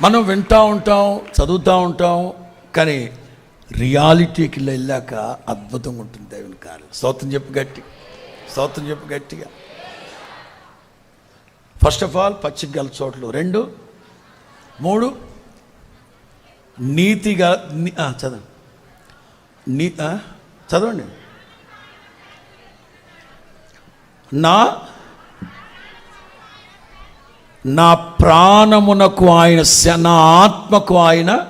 మనం వింటూ ఉంటాం చదువుతూ ఉంటాం కానీ రియాలిటీకి వెళ్ళాక అద్భుతంగా ఉంటుంది దేవుని కార్యం. స్తోత్రం చెప్పు గట్టి. స్తోత్రం చెప్పు గట్టిగా. ఫస్ట్ ఆఫ్ ఆల్ పచ్చిక గల చోట్లు. రెండు. మూడు. నీతిగా చదవండి. నీ చదవండి. నా నా ప్రాణమునకు ఆయన నా ఆత్మకు ఆయన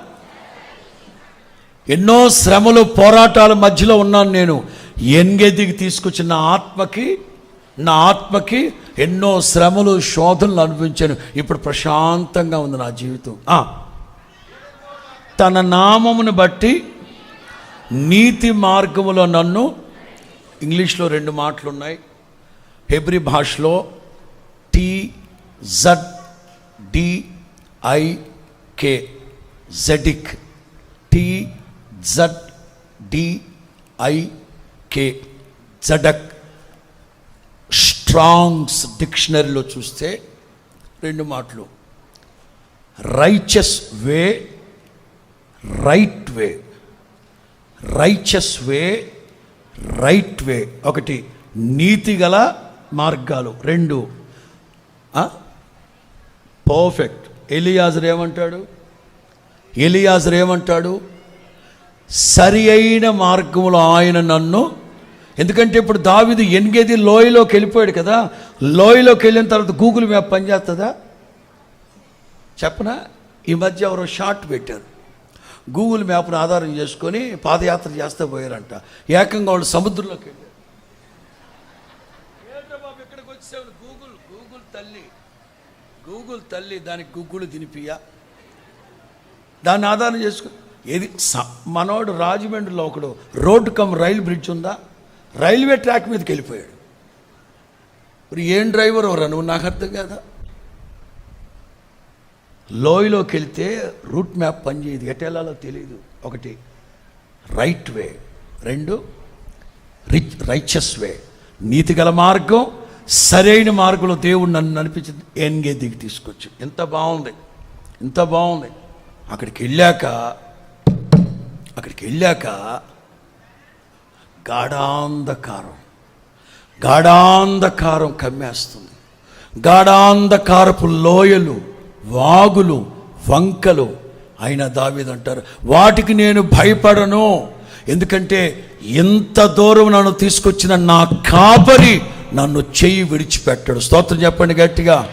ఎన్నో శ్రమలు పోరాటాల మధ్యలో ఉన్నాను నేను. ఎన్గెదికి తీసుకొచ్చిన నా ఆత్మకి నా ఆత్మకి ఎన్నో శ్రమలు శోధనలు అనిపించాను ఇప్పుడు ప్రశాంతంగా ఉంది నా జీవితం. తన నామమును బట్టి నీతి మార్గములో నన్ను ఇంగ్లీష్లో రెండు మాటలు ఉన్నాయి హెబ్రి భాషలో జడ్ డిఐకే జడిక్ టి జడ్ డిఐకే జడక్ స్ట్రాంగ్స్ డిక్షనరీలో చూస్తే రెండు మాటలు. Righteous way right way righteous way right way ఒకటి నీతిగల మార్గాలు. రెండు పర్ఫెక్ట్. ఎలియాజర్ ఏమంటాడు? ఎలియాజర్ ఏమంటాడు? సరి అయిన మార్గంలో ఆయన నన్ను ఎందుకంటే ఇప్పుడు దావిది ఎనిగేది లోయలోకి వెళ్ళిపోయాడు కదా లోయలోకి వెళ్ళిన తర్వాత గూగుల్ మ్యాప్ పనిచేస్తుందా చెప్పనా? ఈ మధ్య ఎవరో షార్ట్ పెట్టారు. గూగుల్ మ్యాప్ను ఆధారం చేసుకొని పాదయాత్ర చేస్తే పోయారంట. ఏకంగా వాళ్ళు సముద్రంలోకి వెళ్ళారు. ఇక్కడికి గూగుల్ గూగుల్ తల్లి. గూగుల్ తల్లి దానికి గూగుల్ తినిపియా దాన్ని ఆధారం చేసుకుని ఏది? స- మనోడు రాజమండ్రిలో ఒకడు రోడ్డు కమ్ రైలు బ్రిడ్జ్ ఉందా? రైల్వే ట్రాక్ మీదకి వెళ్ళిపోయాడు. మరి ఏం డ్రైవర్ ఎవరా? నువ్వు నాకు అర్థం కదా? లోయలోకి వెళ్తే రూట్ మ్యాప్ పనిచేయదు ఎటు వెళ్ళాలో తెలియదు ఒకటి రైట్ వే. రెండు రిచ్ రైచస్ వే. నీతి గల మార్గం సరైన మార్గంలో దేవుడు నన్ను నడిపించింది. ఎన్గే దిగి తీసుకొచ్చి. ఎంత బాగుంది ఎంత బాగుంది అక్కడికి వెళ్ళాక అక్కడికి వెళ్ళాక గాఢాంధకారం. గాఢాంధకారం కమ్మేస్తుంది. గాఢాంధకారపు లోయలు వాగులు వంకలు. అయిన దావిదంటారు వాటికి నేను భయపడను. ఎందుకంటే ఎంత దూరం నన్ను తీసుకొచ్చిన నా కాపరి నన్ను చెయ్యి విడిచిపెట్టాడు. స్తోత్రం చెప్పండి గట్టిగా.